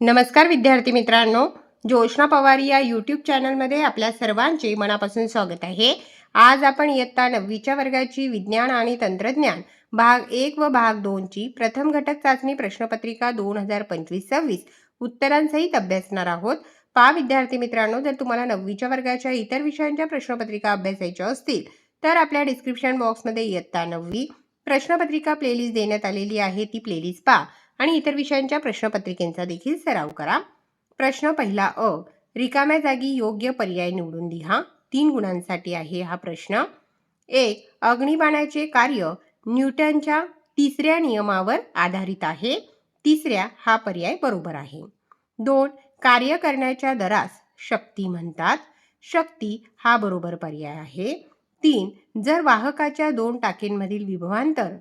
नमस्कार विद्यार्थी मित्रांनो जोशना पवार या यूट्यूब चॅनलमध्ये आपल्या सर्वांचे मनापासून स्वागत आहे. आज आपण इयत्ता नववीच्या वर्गाची विज्ञान आणि तंत्रज्ञान भाग एक व भाग दोनची प्रथम घटक चाचणी प्रश्नपत्रिका दोन हजार पंचवीस सव्वीस उत्तरांसहित अभ्यासणार आहोत. पा विद्यार्थी मित्रांनो जर तुम्हाला नववीच्या वर्गाच्या इतर विषयांच्या प्रश्नपत्रिका अभ्यासायच्या असतील तर आपल्या डिस्क्रिप्शन बॉक्समध्ये इयत्ता नववी प्रश्नपत्रिका प्लेलिस्ट देण्यात आलेली आहे ती प्लेलिस्ट पा आणि इतर विषयांच्या प्रश्नपत्रिकेंचा देखील सराव करा. प्रश्न पहिला अ रिकाम्या जागी योग्य पर्याय निवडून लिहा. तीन गुणांसाठी आहे हा प्रश्न. एक अग्निबाणाचे कार्य न्यूटनच्या तिसऱ्या नियमावर आधारित आहे. तिसऱ्या हा पर्याय बरोबर आहे. दोन कार्य करण्याच्या दरास शक्ती म्हणतात. शक्ती हा बरोबर पर्याय आहे. तीन जर वाहकाच्या दोन टाकेंमधील विभवांतर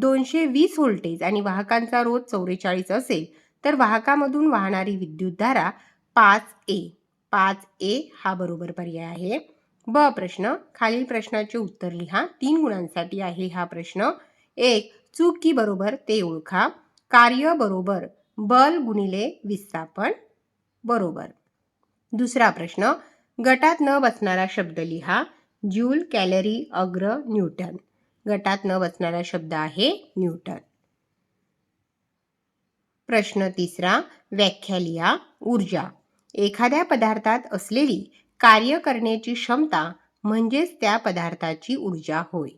दोनशे वीस व्होल्टेज आणि वाहकांचा रोध चौवेचाळीस असेल तर वाहकामधून वाहणारी विद्युतधारा पाच ए पाच ए हा बरोबर पर्याय आहे. ब प्रश्न खालील प्रश्नाचे उत्तर लिहा. तीन गुणांसाठी आहे हा प्रश्न. एक चूक की बरोबर ते ओळखा. कार्य बरोबर बल गुणिले विस्थापन बरोबर. दुसरा प्रश्न गटात न बसणारा शब्द लिहा. ज्यूल कॅलरी अग्र न्यूटन. गटात न बसणारा शब्द आहे न्यूटन. प्रश्न तिसरा व्याख्या लिहा ऊर्जा. एखाद्या पदार्थात असलेली कार्य करण्याची क्षमता म्हणजेच त्या पदार्थाची ऊर्जा होय.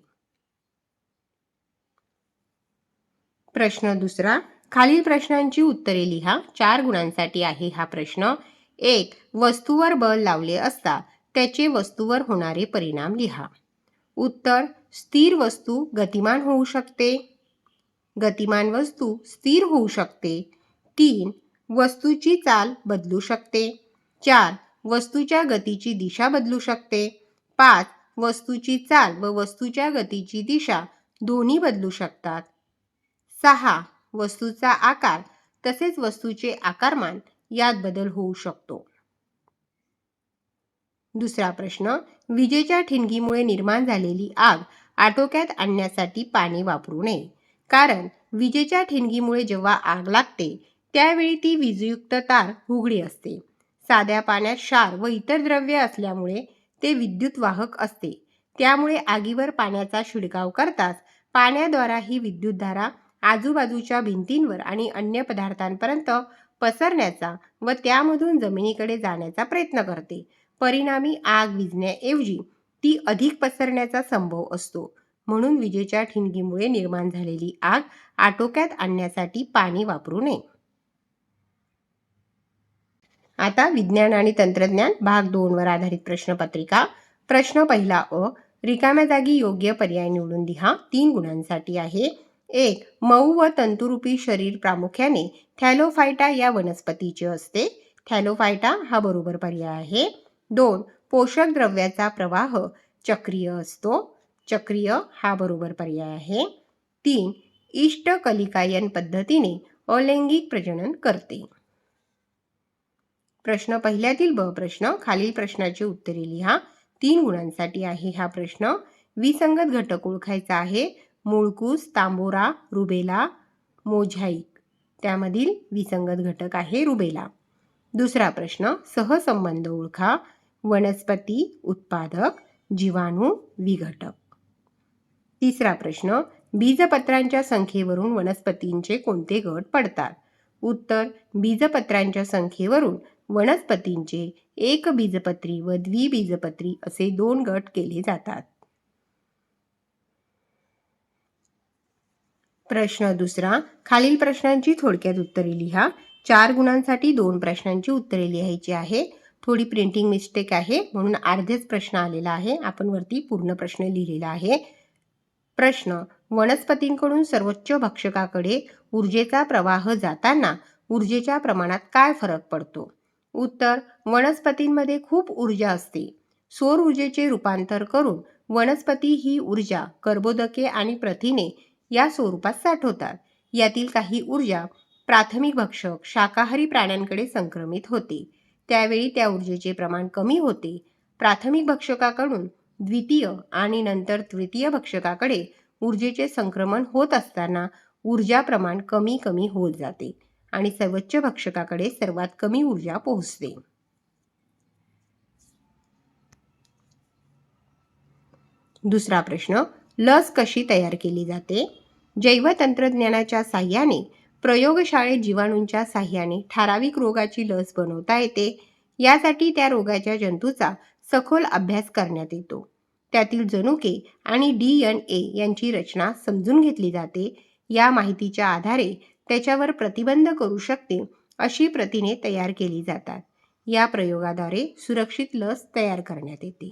प्रश्न दुसरा खालील प्रश्नांची उत्तरे लिहा. चार गुणांसाठी आहे हा प्रश्न. एक वस्तूवर बल लावले असता त्याचे वस्तूवर होणारे परिणाम लिहा. उत्तर स्थिर वस्तू गतिमान होऊ शकते. गतिमान वस्तू स्थिर होऊ शकते. तीन वस्तूची चाल बदलू शकते. चार वस्तूच्या गतीची दिशा बदलू शकते. पाच वस्तूची चाल व वस्तूच्या गतीची दिशा दोन्ही बदलू शकतात. सहा वस्तूचा आकार तसेच वस्तूचे आकारमान यात बदल होऊ शकतो. दुसरा प्रश्न विजेच्या ठिणगीमुळे निर्माण झालेली आग आटोक्यात आणण्यासाठी पाणी वापरू नये. कारण विजेच्या ठिणगीमुळे जेव्हा आग लागते त्यावेळी ती विजयुक्त तार उघडी असते. साध्या पाण्यात क्षार व इतर द्रव्य असल्यामुळे ते विद्युत वाहक असते. त्यामुळे आगीवर पाण्याचा शिडकाव करताच पाण्याद्वारा ही विद्युतधारा आजूबाजूच्या भिंतींवर आणि अन्य पदार्थांपर्यंत पसरण्याचा व त्यामधून जमिनीकडे जाण्याचा प्रयत्न करते. परिणामी आग विझण्याऐवजी ती अधिक पसरण्याचा संभव असतो. म्हणून विजेच्या ठिणगीमुळे निर्माण झालेली आग आटोक्यात आणण्यासाठी पाणी वापरू नये. आता विज्ञान आणि तंत्रज्ञान भाग दोन वर आधारित प्रश्नपत्रिका. प्रश्न पहिला अ रिकाम्या जागी योग्य पर्याय निवडून लिहा. तीन गुणांसाठी आहे. एक मऊ व तंतुरूपी शरीर प्रामुख्याने थॅलोफायटा या वनस्पतीचे असते. थॅलोफायटा हा बरोबर पर्याय आहे. दोन पोषक द्रव्याचा प्रवाह चक्रीय असतो. चक्रीय हा बरोबर पर्याय आहे. तीन इष्ट कलिकायन पद्धतीने अलैंगिक प्रजनन करते. प्रश्न पहिल्यातील ब प्रश्न खालील प्रश्नाची उत्तरे लिहा. तीन गुणांसाठी आहे हा प्रश्न. विसंगत घटक ओळखायचा आहे. मुळकूस तांबोरा रुबेला मोझाईक. त्यामधील विसंगत घटक आहे रुबेला. दुसरा प्रश्न सहसंबंध ओळखा. वनस्पती उत्पादक जीवाणू विघटक. तिसरा प्रश्न बीजपत्रांच्या संख्येवरून वनस्पतींचे कोणते गट पडतात? उत्तर बीजपत्रांच्या संख्येवरून वनस्पतींचे एक बीजपत्री व द्विबीजपत्री असे दोन गट केले जातात. प्रश्न दुसरा खालील प्रश्नांची थोडक्यात उत्तरे लिहा. चार गुणांसाठी दोन प्रश्नांची उत्तरे लिहायची आहे. थोडी प्रिंटिंग मिस्टेक आहे म्हणून अर्धेच प्रश्न आलेला आहे. आपण वरती पूर्ण प्रश्न लिहिलेला आहे. प्रश्न वनस्पतींकडून सर्वोच्च भक्षकाकडे ऊर्जेचा प्रवाह जाताना ऊर्जेच्या प्रमाणात काय फरक पडतो? उत्तर वनस्पतींमध्ये खूप ऊर्जा असते. सौर ऊर्जेचे रूपांतर करून वनस्पती ही ऊर्जा कर्बोदके आणि प्रथिने या स्वरूपात साठवतात. यातील काही ऊर्जा प्राथमिक भक्षक शाकाहारी प्राण्यांकडे संक्रमित होते. त्यावेळी त्या ऊर्जेचे प्रमाण कमी होते. प्राथमिक भक्षकाकडून द्वितीय आणि नंतर तृतीय भक्षकाकडे ऊर्जेचे संक्रमण होत असताना ऊर्जा प्रमाण कमी कमी होत जाते आणि सर्वोच्च भक्षकाकडे सर्वात कमी ऊर्जा पोहोचते. दुसरा प्रश्न लस कशी तयार केली जाते? जैवतंत्रज्ञानाच्या साह्याने प्रयोगशाळेत जीवाणूंच्या साह्याने ठराविक रोगाची लस बनवता येते. यासाठी त्या रोगाच्या जंतूचा सखोल अभ्यास करण्यात येतो. त्यातील जनुके आणि डी एन ए यांची रचना समजून घेतली जाते. या माहितीच्या आधारे त्याच्यावर प्रतिबंध करू शकते अशी प्रथिने तयार केली जातात. या प्रयोगाद्वारे सुरक्षित लस तयार करण्यात येते.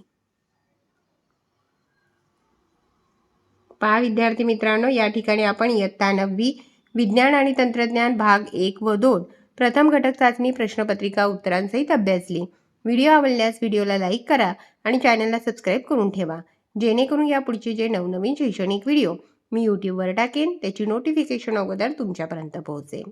पहा विद्यार्थी मित्रांनो या ठिकाणी आपण इयत्ता नववी विज्ञान आणि तंत्रज्ञान भाग एक व दोन प्रथम घटक चाचणी प्रश्नपत्रिका उत्तरांसहित अभ्यासली. व्हिडिओ आवडल्यास व्हिडिओला लाईक करा आणि चॅनलला सबस्क्राईब करून ठेवा. जेणेकरून या पुढचे जे नवनवीन शैक्षणिक व्हिडिओ मी यूट्यूबवर टाकेन त्याची नोटिफिकेशन अगोदर तुमच्यापर्यंत पोहोचेल